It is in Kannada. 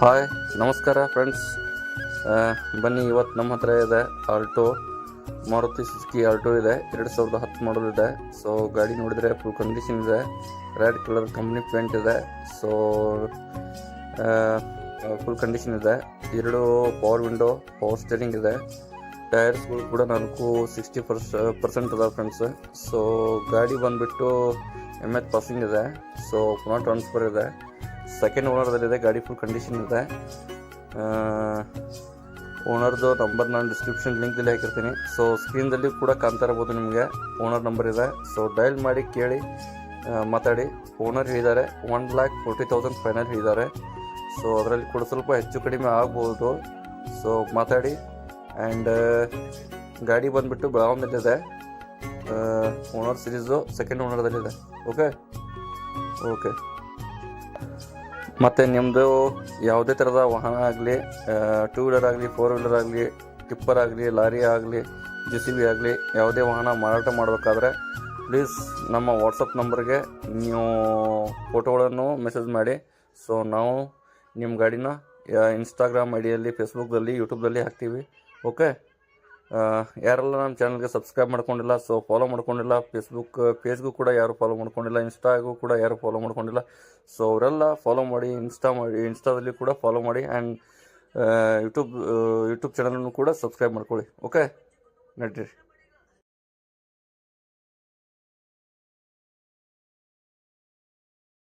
ಹಾಯ್ ನಮಸ್ಕಾರ ಫ್ರೆಂಡ್ಸ್ ಬನ್ನಿ ಇವತ್ತು ನಮ್ಮ ಹತ್ರ ಇದೆ ಆಲ್ಟೋ ಮಾರುತಿ ಸುಜುಕಿ ಆಲ್ಟೋ ಇದೆ. ಎರಡು ಸಾವಿರದ ಹತ್ತು ಮಾಡಲ್ ಇದೆ. ಸೊ ಗಾಡಿ ನೋಡಿದರೆ ಫುಲ್ ಕಂಡೀಷನ್ ಇದೆ. ರೆಡ್ ಕಲರ್ ಕಂಪ್ನಿ ಪೇಂಟ್ ಇದೆ. ಸೊ ಫುಲ್ ಕಂಡೀಷನ್ ಇದೆ. ಎರಡು ಪವರ್ ವಿಂಡೋ ಪವರ್ ಸ್ಟೇರಿಂಗ್ ಇದೆ. ಟೈರ್ಸ್ಗಳು ಕೂಡ ನಾಲ್ಕು ಸಿಕ್ಸ್ಟಿ ಪರ್ಸ್ ಪರ್ಸೆಂಟ್ ಅದಾವೆ ಫ್ರೆಂಡ್ಸ್ ಸೊ ಗಾಡಿ ಬಂದುಬಿಟ್ಟು ಎಂ ಎಚ್ ಪಾಸಿಂಗ್ ಇದೆ. ಸೊ ಪುನಃ ಟ್ರಾನ್ಸ್ಫರ್ ಇದೆ. ಸೆಕೆಂಡ್ ಓನರ್ದಲ್ಲಿದೆ ಗಾಡಿ ಫುಲ್ ಕಂಡೀಷನ್ ಇದೆ. ಓನರ್ದು ನಂಬರ್ ನಾನು ಡಿಸ್ಕ್ರಿಪ್ಷನ್ ಲಿಂಕ್ದಲ್ಲಿ ಹಾಕಿರ್ತೀನಿ. ಸೊ ಸ್ಕ್ರೀನ್ದಲ್ಲಿ ಕೂಡ ಕಾಣ್ತಾ ಇರ್ಬೋದು ನಿಮಗೆ. ಓನರ್ ನಂಬರ್ ಇದೆ. ಸೊ ಡಯಲ್ ಮಾಡಿ, ಕೇಳಿ ಮಾತಾಡಿ. ಓನರ್ ಹೇಳಿದ್ದಾರೆ. One lakh forty thousand final ಹೇಳಿದ್ದಾರೆ. ಸೊ ಅದರಲ್ಲಿ ಕೂಡ ಸ್ವಲ್ಪ ಹೆಚ್ಚು ಕಡಿಮೆ ಆಗ್ಬೋದು. ಸೊ ಮಾತಾಡಿ. ಆ್ಯಂಡ್ ಗಾಡಿ ಬಂದುಬಿಟ್ಟು ಬೆಳಗಾವಿನಲ್ಲಿದೆ ಓನರ್ ಸಿರೀಸು ಸೆಕೆಂಡ್ ಓನರ್ದಲ್ಲಿದೆ ಓಕೆ ಓಕೆ ಮತ್ತು ನಿಮ್ಮದು ಯಾವುದೇ ಥರದ ವಾಹನ ಆಗಲಿ ಟೂ ವೀಲರ್ ಆಗಲಿ ಫೋರ್ ವೀಲರ್ ಆಗಲಿ ಟಿಪ್ಪರ್ ಆಗಲಿ, ಲಾರಿ ಆಗಲಿ ಜೆ ಸಿ ಬಿ ಆಗಲಿ, ಯಾವುದೇ ವಾಹನ ಮಾರಾಟ ಮಾಡಬೇಕಾದ್ರೆ ಪ್ಲೀಸ್ ನಮ್ಮ ವಾಟ್ಸಪ್ ನಂಬರ್ಗೆ ನೀವು ಫೋಟೋಗಳನ್ನು ಮೆಸೇಜ್ ಮಾಡಿ. ಸೊ ನಾವು ನಿಮ್ಮ ಗಾಡಿನ ಇನ್ಸ್ಟಾಗ್ರಾಮ್ ಐಡಿಯಲ್ಲಿ ಫೇಸ್ಬುಕ್ದಲ್ಲಿ ಯೂಟ್ಯೂಬ್ದಲ್ಲಿ ಹಾಕ್ತೀವಿ. ಓಕೆ ಯಾರೆಲ್ಲ ನಮ್ಮ ಚಾನಲ್ಗೆ ಸಬ್ಸ್ಕ್ರೈಬ್ ಮಾಡ್ಕೊಂಡಿಲ್ಲ ಸೊ ಫಾಲೋ ಮಾಡ್ಕೊಂಡಿಲ್ಲ ಫೇಸ್ಬುಕ್ ಪೇಜ್ಗೂ ಕೂಡ ಯಾರು ಫಾಲೋ ಮಾಡ್ಕೊಂಡಿಲ್ಲ ಇನ್ಸ್ಟಾಗೂ ಕೂಡ ಯಾರು ಫಾಲೋ ಮಾಡ್ಕೊಂಡಿಲ್ಲ. ಸೊ ಅವರೆಲ್ಲ ಫಾಲೋ ಮಾಡಿ ಇನ್ಸ್ಟಾ ಮಾಡಿ ಇನ್ಸ್ಟಾದಲ್ಲಿ ಕೂಡ ಫಾಲೋ ಮಾಡಿ ಆ್ಯಂಡ್ ಯೂಟ್ಯೂಬ್ ಯೂಟ್ಯೂಬ್ ಚಾನಲನ್ನು ಕೂಡ ಸಬ್ಸ್ಕ್ರೈಬ್ ಮಾಡ್ಕೊಳ್ಳಿ. ಓಕೆ ನಡ್ರಿ.